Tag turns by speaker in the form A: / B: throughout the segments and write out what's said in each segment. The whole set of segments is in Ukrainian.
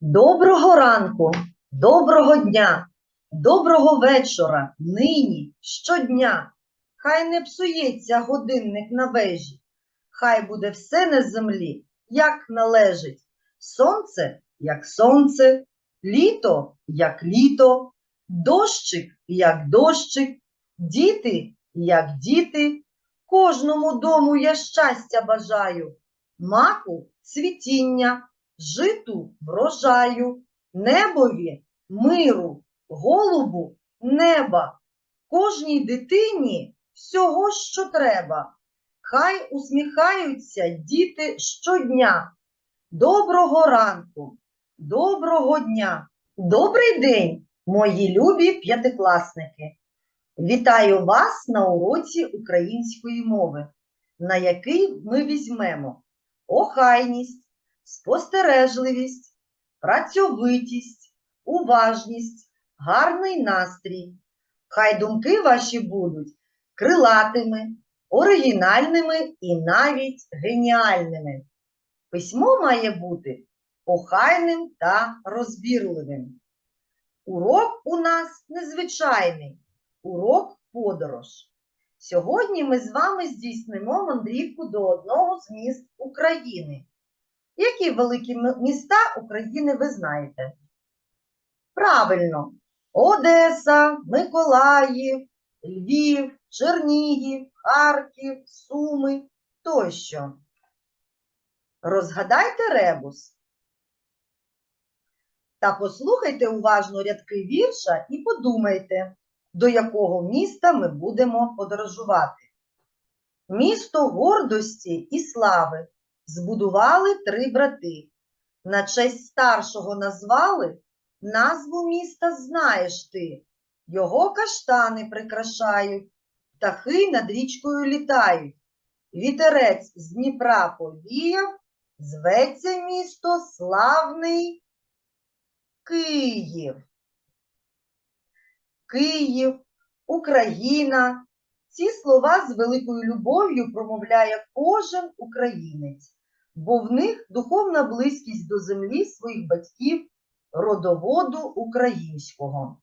A: Доброго ранку, доброго дня, доброго вечора, нині, щодня. Хай не псується годинник на вежі, хай буде все на землі, як належить. Сонце, як сонце, літо, як літо, дощик, як дощик, діти, як діти. Кожному дому я щастя бажаю, маку цвітіння, житу врожаю, небові миру, голубу неба, кожній дитині всього, що треба. Хай усміхаються діти щодня. Доброго ранку, доброго дня, добрий день, мої любі п'ятикласники. Вітаю вас на уроці української мови, на який ми візьмемо охайність, спостережливість, працьовитість, уважність, гарний настрій. Хай думки ваші будуть крилатими, оригінальними і навіть геніальними. Письмо має бути охайним та розбірливим. Урок у нас незвичайний, урок подорож. Сьогодні ми з вами здійснимо мандрівку до одного з міст України. Які великі міста України ви знаєте? Правильно, Одеса, Миколаїв, Львів, Чернігів, Харків, Суми тощо. Розгадайте ребус. Та послухайте уважно рядки вірша і подумайте, до якого міста ми будемо подорожувати. Місто гордості і слави збудували три брати. На честь старшого назвали назву міста знаєш ти. Його каштани прикрашають, птахи над річкою літають. Вітерець з Дніпра повіяв, зветься місто славний Київ. Київ, Україна. Ці слова з великою любов'ю промовляє кожен українець, бо в них духовна близькість до землі своїх батьків, родоводу українського.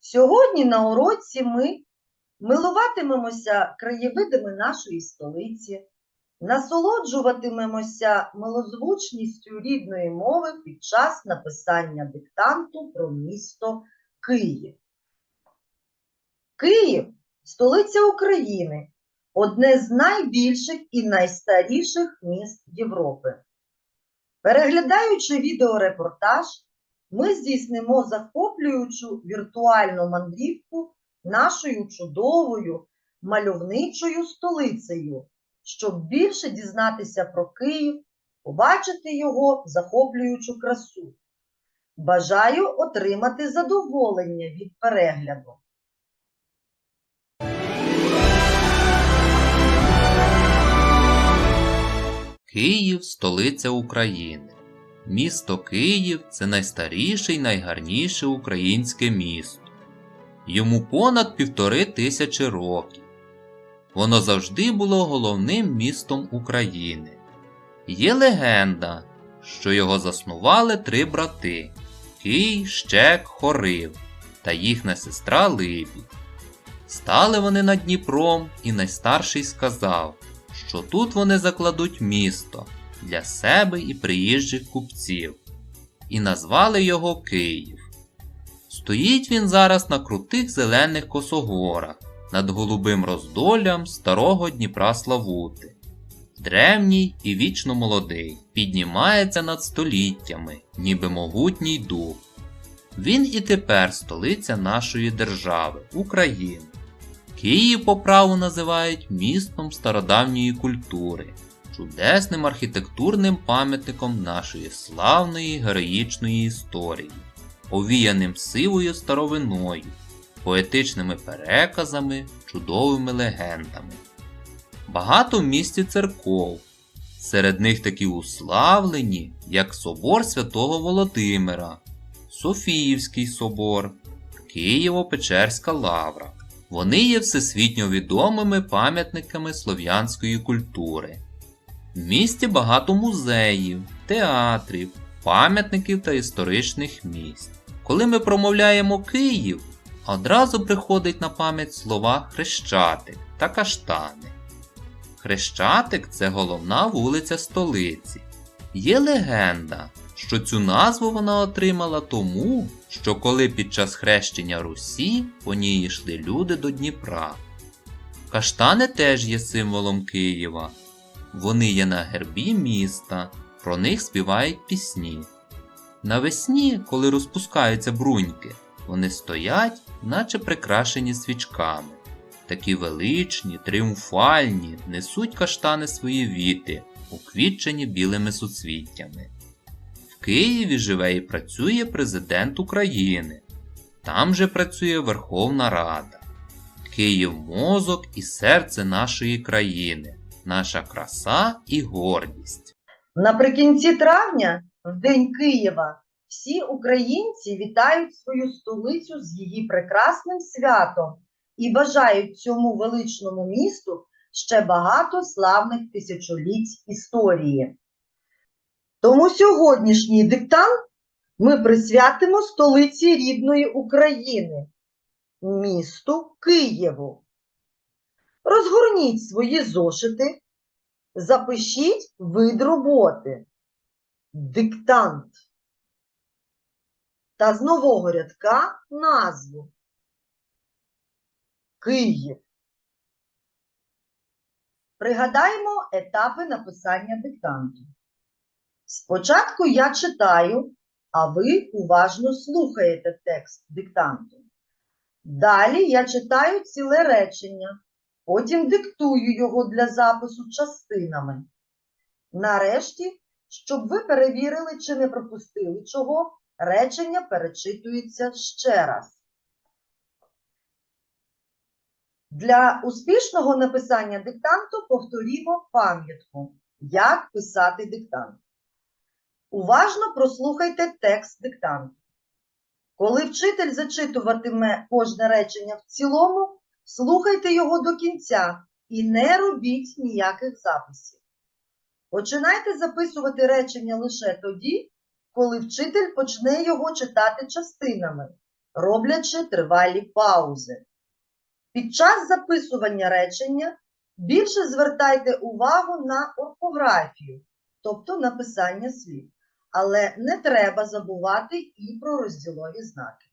A: Сьогодні на уроці ми милуватимемося краєвидами нашої столиці, насолоджуватимемося милозвучністю рідної мови під час написання диктанту про місто Київ. Київ столиця України, одне з найбільших і найстаріших міст Європи. Переглядаючи відеорепортаж, ми здійснимо захоплюючу віртуальну мандрівку нашою чудовою мальовничою столицею, щоб більше дізнатися про Київ, побачити його захоплюючу красу. Бажаю отримати задоволення від перегляду.
B: Київ столиця України. Місто Київ це найстаріше й найгарніше українське місто. Йому понад півтори тисячі років. Воно завжди було головним містом України. Є легенда, що його заснували три брати Кий, Щек, Хорив та їхня сестра Либідь. Стали вони над Дніпром, і найстарший сказав, що тут вони закладуть місто для себе і приїжджих купців, і назвали його Київ. Стоїть він зараз на крутих зелених косогорах над голубим роздоллям старого Дніпра Славути. Древній і вічно молодий, піднімається над століттями, ніби могутній дух. Він і тепер столиця нашої держави, України. Київ по праву називають містом стародавньої культури, чудесним архітектурним пам'ятником нашої славної героїчної історії, овіяним сивою старовиною, поетичними переказами, чудовими легендами. Багато в місті церков, серед них такі уславлені, як Собор Святого Володимира, Софіївський собор, Києво-Печерська лавра. Вони є всесвітньо відомими пам'ятниками слов'янської культури. В місті багато музеїв, театрів, пам'ятників та історичних місць. Коли ми промовляємо Київ, одразу приходить на пам'ять слова Хрещатик та Каштани. Хрещатик це головна вулиця столиці. Є легенда, що цю назву вона отримала тому, що коли під час хрещення Русі по ній йшли люди до Дніпра. Каштани теж є символом Києва. Вони є на гербі міста, про них співають пісні. Навесні, коли розпускаються бруньки, вони стоять, наче прикрашені свічками. Такі величні, тріумфальні, несуть каштани свої віти, уквітчені білими суцвіттями. Києві живе і працює президент України. Там же працює Верховна Рада. Київ мозок і серце нашої країни, наша краса і гордість.
A: Наприкінці травня, в День Києва, всі українці вітають свою столицю з її прекрасним святом і бажають цьому величному місту ще багато славних тисячоліть історії. Тому сьогоднішній диктант ми присвятимо столиці рідної України, місту Києву. Розгорніть свої зошити, запишіть вид роботи, диктант та з нового рядка назву Київ. Пригадаємо етапи написання диктанту. Спочатку я читаю, а ви уважно слухаєте текст диктанту. Далі я читаю ціле речення, потім диктую його для запису частинами. Нарешті, щоб ви перевірили, чи не пропустили чого, речення перечитується ще раз. Для успішного написання диктанту повторімо пам'ятку, як писати диктант. Уважно прослухайте текст диктанту. Коли вчитель зачитуватиме кожне речення в цілому, слухайте його до кінця і не робіть ніяких записів. Починайте записувати речення лише тоді, коли вчитель почне його читати частинами, роблячи тривалі паузи. Під час записування речення більше звертайте увагу на орфографію, тобто написання слів. Але не треба забувати і про розділові знаки.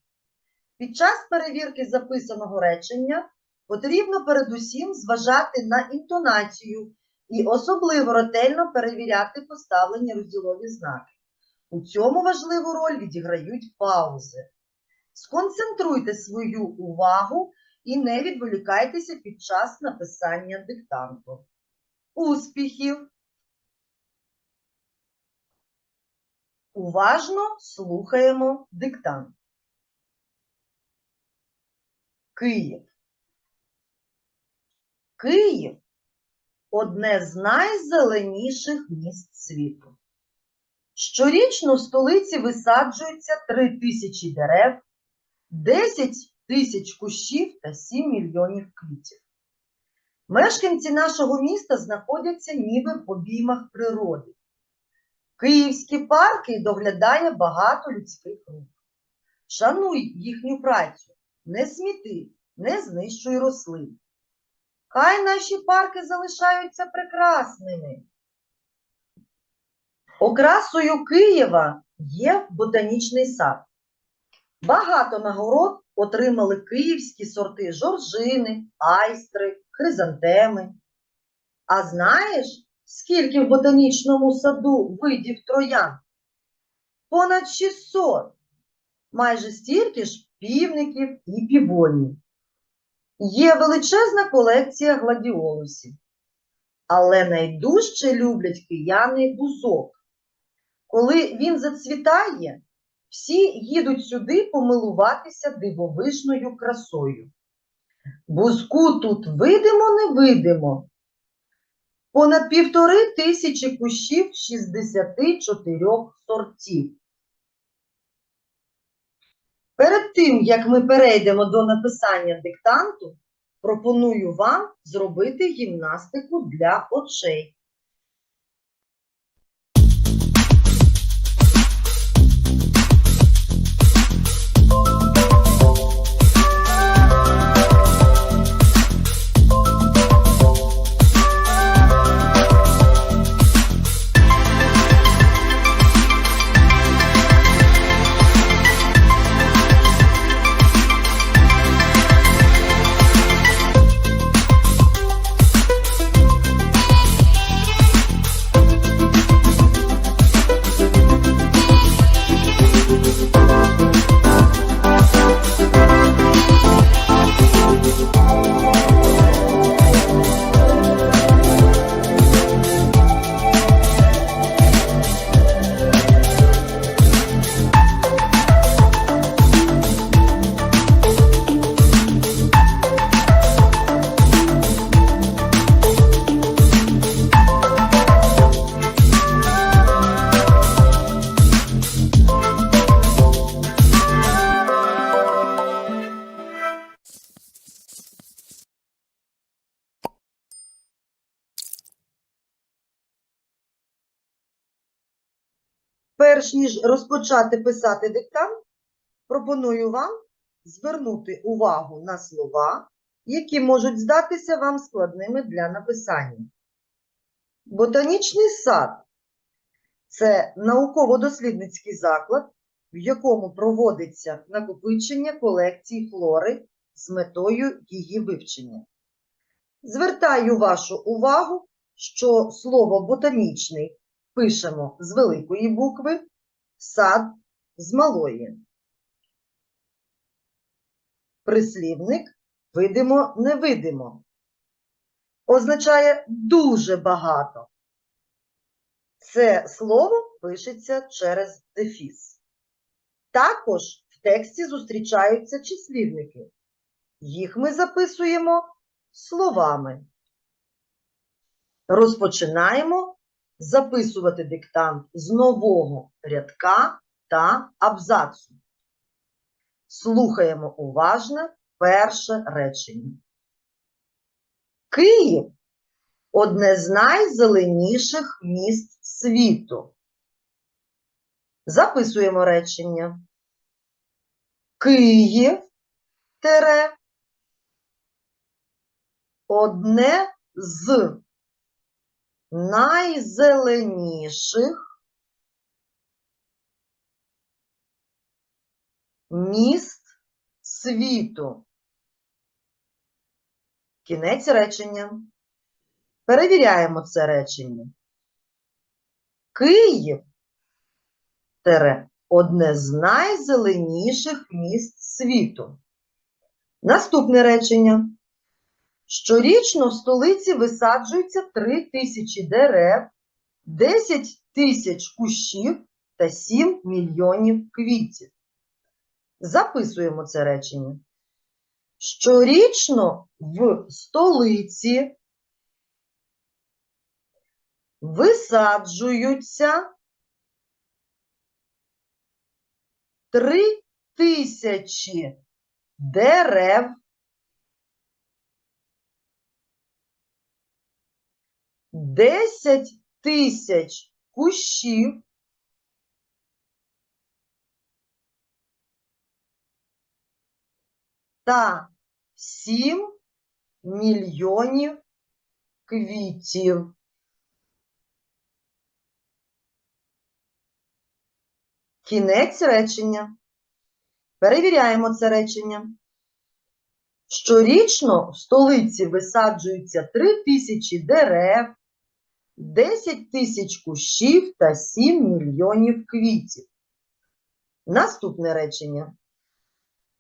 A: Під час перевірки записаного речення потрібно передусім зважати на інтонацію і особливо ретельно перевіряти поставлені розділові знаки. У цьому важливу роль відіграють паузи. Сконцентруйте свою увагу і не відволікайтеся під час написання диктанту. Успіхів! Уважно слухаємо диктант. Київ. Київ одне з найзеленіших міст світу. Щорічно в столиці висаджується 3 тисячі дерев, 10 тисяч кущів та 7 мільйонів квітів. Мешканці нашого міста знаходяться ніби в обіймах природи. Київські парки доглядає багато людських рук. Шануй їхню працю, не сміти, не знищуй рослин. Хай наші парки залишаються прекрасними. Окрасою Києва є ботанічний сад. Багато нагород отримали київські сорти жоржини, айстри, хризантеми. А знаєш, скільки в ботанічному саду видів троян? Понад 600. Майже стільки ж півників і півонів. Є величезна колекція гладіолусів. Але найдужче люблять кияни бузок. Коли він зацвітає, всі їдуть сюди помилуватися дивовижною красою. Бузку тут видимо-невидимо. Понад півтори тисячі кущів 64 сортів. Перед тим, як ми перейдемо до написання диктанту, пропоную вам зробити гімнастику для очей. Перш ніж розпочати писати диктант, пропоную вам звернути увагу на слова, які можуть здатися вам складними для написання. Ботанічний сад це науково-дослідницький заклад, в якому проводиться накопичення колекцій флори з метою її вивчення. Звертаю вашу увагу, що слово ботанічний пишемо з великої букви, сад з малої. Прислівник видимо-невидимо означає дуже багато. Це слово пишеться через дефіс. Також в тексті зустрічаються числівники. Їх ми записуємо словами. Розпочинаємо записувати диктант з нового рядка та абзацу. Слухаємо уважно перше речення. Київ одне з найзеленіших міст світу. Записуємо речення. Київ тере одне з найзеленіших міст світу. Кінець речення. Перевіряємо це речення. Київ тере одне з найзеленіших міст світу. Наступне речення. Щорічно в столиці висаджується 3 тисячі дерев, 10 тисяч кущів та 7 мільйонів квітів. Записуємо це речення. Щорічно в столиці висаджуються 3 тисячі дерев, 10 тисяч кущів та 7 мільйонів квітів. Кінець речення. Перевіряємо це речення. Щорічно в столиці висаджуються 3 тисячі дерев, 10 тисяч кущів та 7 мільйонів квітів. Наступне речення.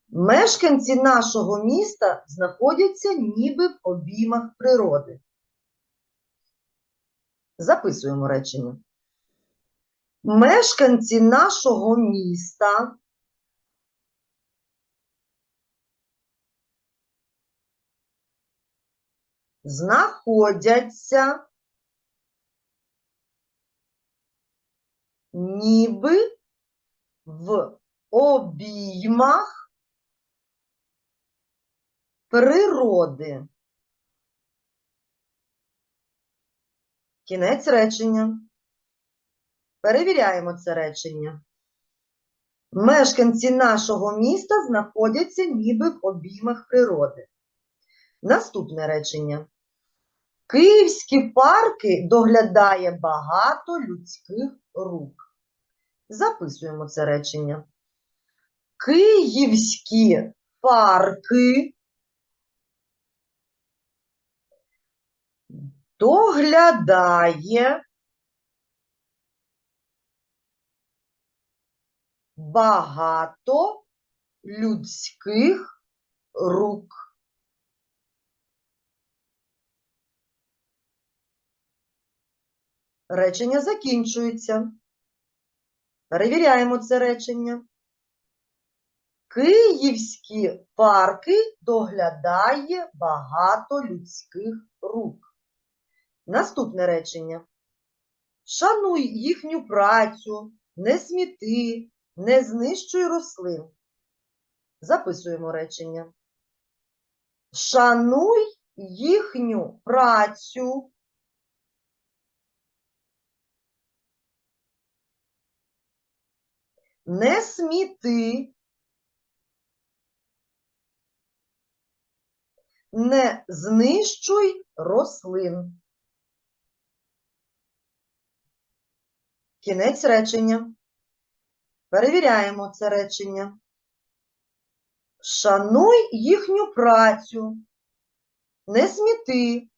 A: Мешканці нашого міста знаходяться ніби в обіймах природи. Записуємо речення. Мешканці нашого міста знаходяться ніби в обіймах природи. Кінець речення. Перевіряємо це речення. Мешканці нашого міста знаходяться ніби в обіймах природи. Наступне речення. Київські парки доглядає багато людських рук. Записуємо це речення. Київські парки доглядає багато людських рук. Речення закінчується. Перевіряємо це речення. Київські парки доглядає багато людських рук. Наступне речення. Шануй їхню працю, не сміти, не знищуй рослин. Записуємо речення. Шануй їхню працю, Не сміти. Не знищуй рослин. Кінець речення. Перевіряємо це речення. Шануй їхню працю. Не сміти.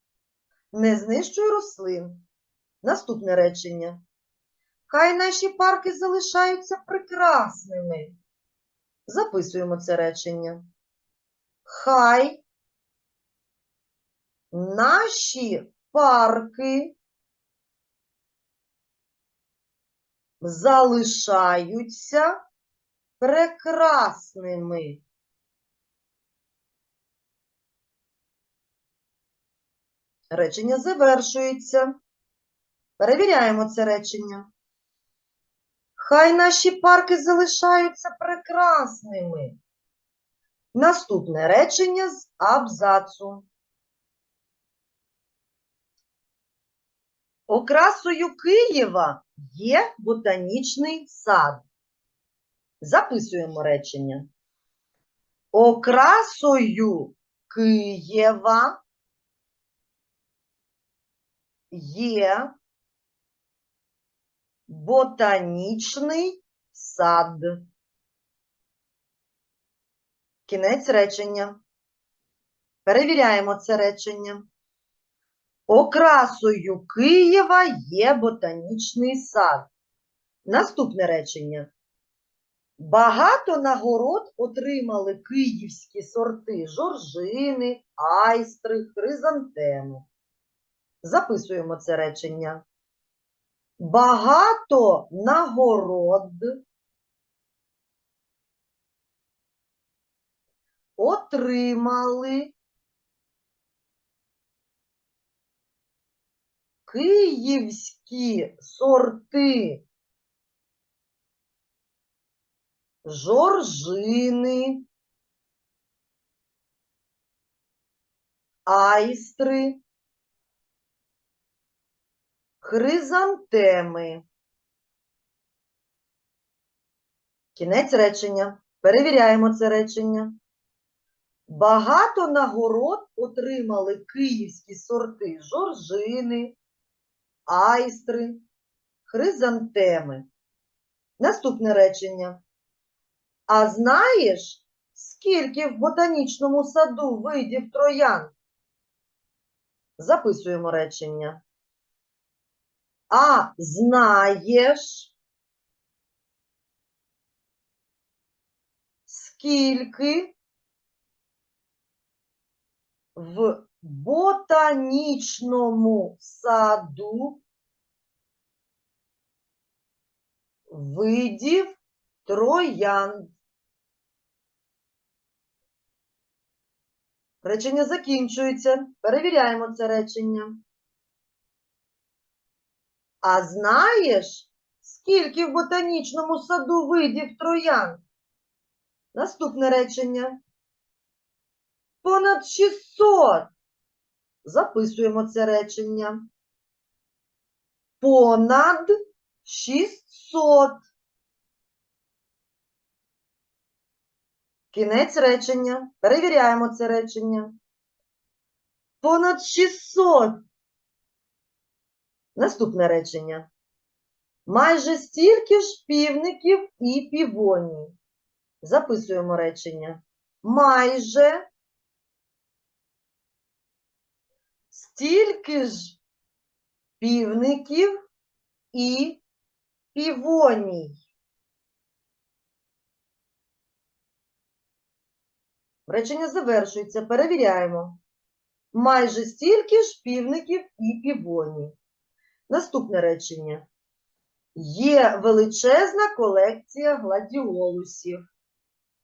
A: Не знищуй рослин. Наступне речення. Хай наші парки залишаються прекрасними. Записуємо це речення. Хай наші парки залишаються прекрасними. Речення завершується. Перевіряємо це речення. Хай наші парки залишаються прекрасними. Наступне речення з абзацу. Окрасою Києва є ботанічний сад. Записуємо речення. Окрасою Києва є ботанічний сад. Кінець речення. Перевіряємо це речення. Окрасою Києва є ботанічний сад. Наступне речення. Багато нагород отримали київські сорти жоржини, айстри, хризантеми. Записуємо це речення. Багато нагород. Отримали. Київські сорти. Жоржини, айстри, хризантеми. Кінець речення. Перевіряємо це речення. Багато нагород отримали київські сорти жоржини, айстри, хризантеми. Наступне речення. А знаєш, скільки в ботанічному саду видів троян? Записуємо речення. А знаєш, скільки в ботанічному саду видів троянд. Речення закінчується. Перевіряємо це речення. А знаєш, скільки в ботанічному саду видів троянд? Наступне речення. Понад 600. Записуємо це речення. Понад 600. Кінець речення. Перевіряємо це речення. Понад 600. Наступне речення. Майже стільки ж півників і півоній. Записуємо речення. Майже стільки ж півників і півоній. Речення завершується. Перевіряємо. Майже стільки ж півників і півоній. Наступне речення. Є величезна колекція гладіолусів.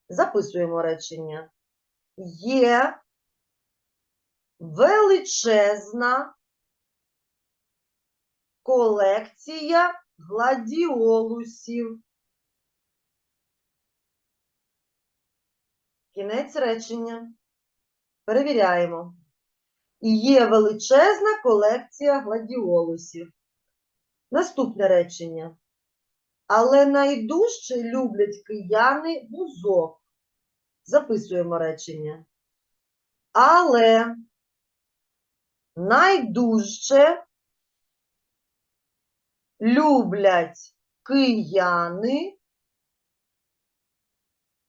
A: Записуємо речення. Є величезна колекція гладіолусів. Кінець речення. Перевіряємо. Є величезна колекція гладіолусів. Наступне речення. Але найдужче люблять кияни бузок. Записуємо речення. Але найдужче люблять кияни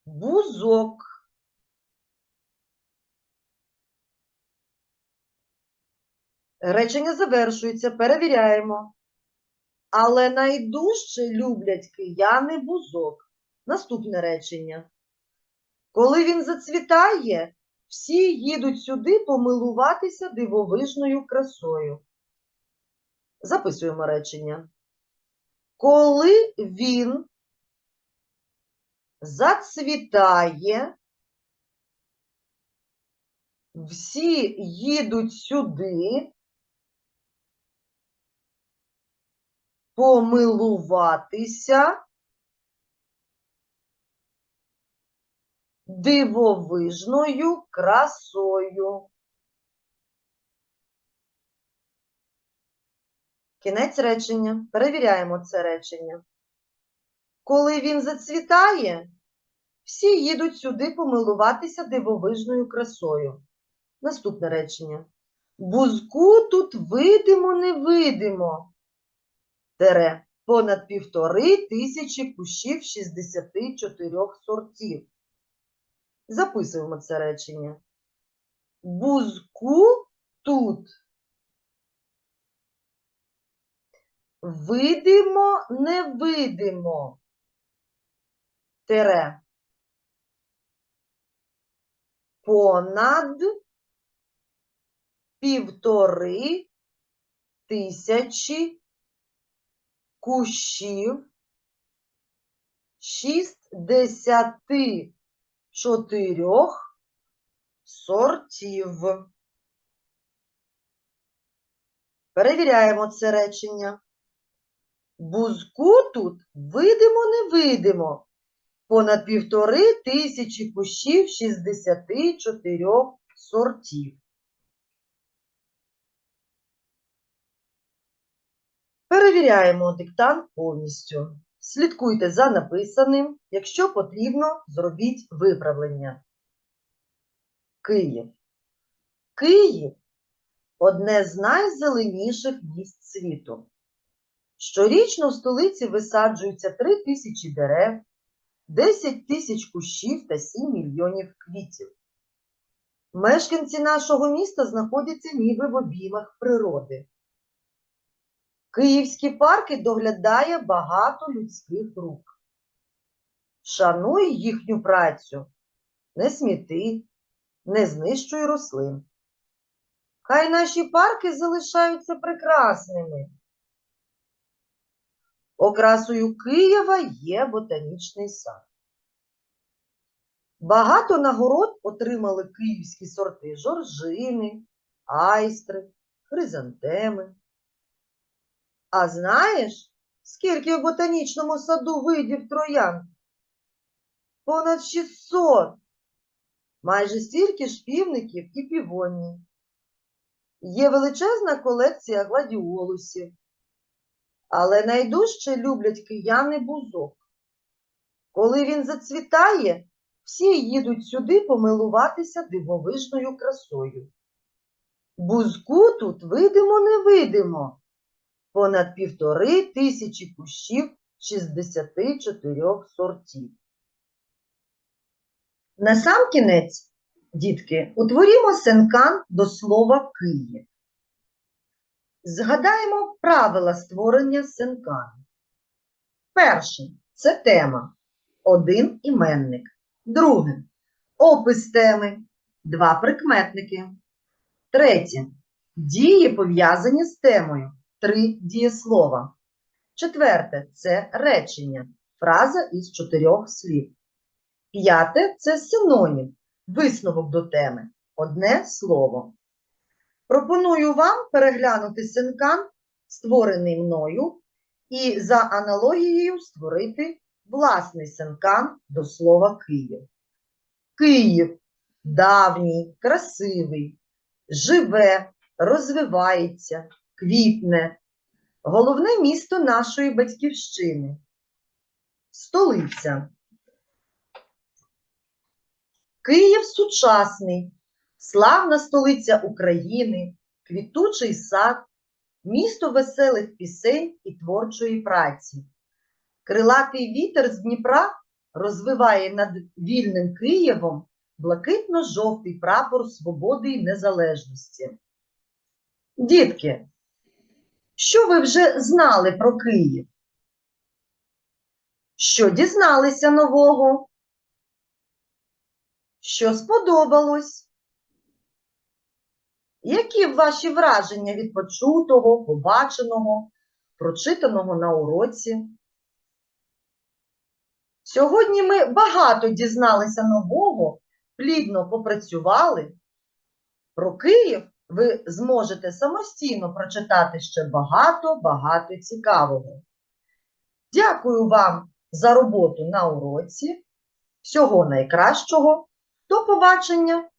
A: бузок. Речення завершується, перевіряємо. Але найдужче люблять кияни бузок. Наступне речення. Коли він зацвітає, всі їдуть сюди помилуватися дивовижною красою. Записуємо речення. Коли він зацвітає, всі їдуть сюди помилуватися дивовижною красою. Кінець речення. Перевіряємо це речення. Коли він зацвітає, всі їдуть сюди помилуватися дивовижною красою. Наступне речення. Бузку тут видимо-невидимо. Тере понад півтори тисячі кущів 64 сортів. Записуємо це речення. Бузку тут видимо, невидимо. Тере. Понад півтори тисячі кущів шістдесяти чотирьох сортів. Перевіряємо це речення. Бузку тут видимо-невидимо. Понад півтори тисячі кущів 64 сортів. Перевіряємо диктант повністю. Слідкуйте за написаним. Якщо потрібно, зробіть виправлення. Київ. Київ одне з найзеленіших міст світу. Щорічно в столиці висаджуються 3 тисячі дерев, 10 тисяч кущів та 7 мільйонів квітів. Мешканці нашого міста знаходяться ніби в обіймах природи. Київські парки доглядає багато людських рук. Шануй їхню працю, не сміти, не знищуй рослин. Хай наші парки залишаються прекрасними. Окрасою Києва є ботанічний сад. Багато нагород отримали київські сорти жоржини, айстри, хризантеми. А знаєш, скільки в ботанічному саду видів троян? Понад 600. Майже стільки ж півників і півоній. Є величезна колекція гладіолусів. Але найдужче люблять кияни бузок. Коли він зацвітає, всі їдуть сюди помилуватися дивовижною красою. Бузку тут видимо-невидимо. Понад півтори тисячі кущів 64 сортів. Насамкінець, дітки, утворімо сенкан до слова Київ. Згадаємо правила створення сенкану. Перше це тема. Один іменник. Друге опис теми. Два прикметники. Третє дії пов'язані з темою. Три дієслова. Четверте це речення. Фраза із чотирьох слів. П'яте це синонім. Висновок до теми. Одне слово. Пропоную вам переглянути синкан, створений мною, і за аналогією створити власний синкан до слова Київ. Київ давній, красивий, живе, розвивається, квітне, головне місто нашої батьківщини. столиця. Київ сучасний, славна столиця України, квітучий сад, місто веселих пісень і творчої праці. Крилатий вітер з Дніпра розвиває над вільним Києвом блакитно-жовтий прапор свободи і незалежності. Дітки, що ви вже знали про Київ? Що дізналися нового? Що сподобалось? Які ваші враження від почутого, побаченого, прочитаного на уроці? Сьогодні ми багато дізналися нового, плідно попрацювали. Про Київ ви зможете самостійно прочитати ще багато-багато цікавого. Дякую вам за роботу на уроці. Всього найкращого. До побачення!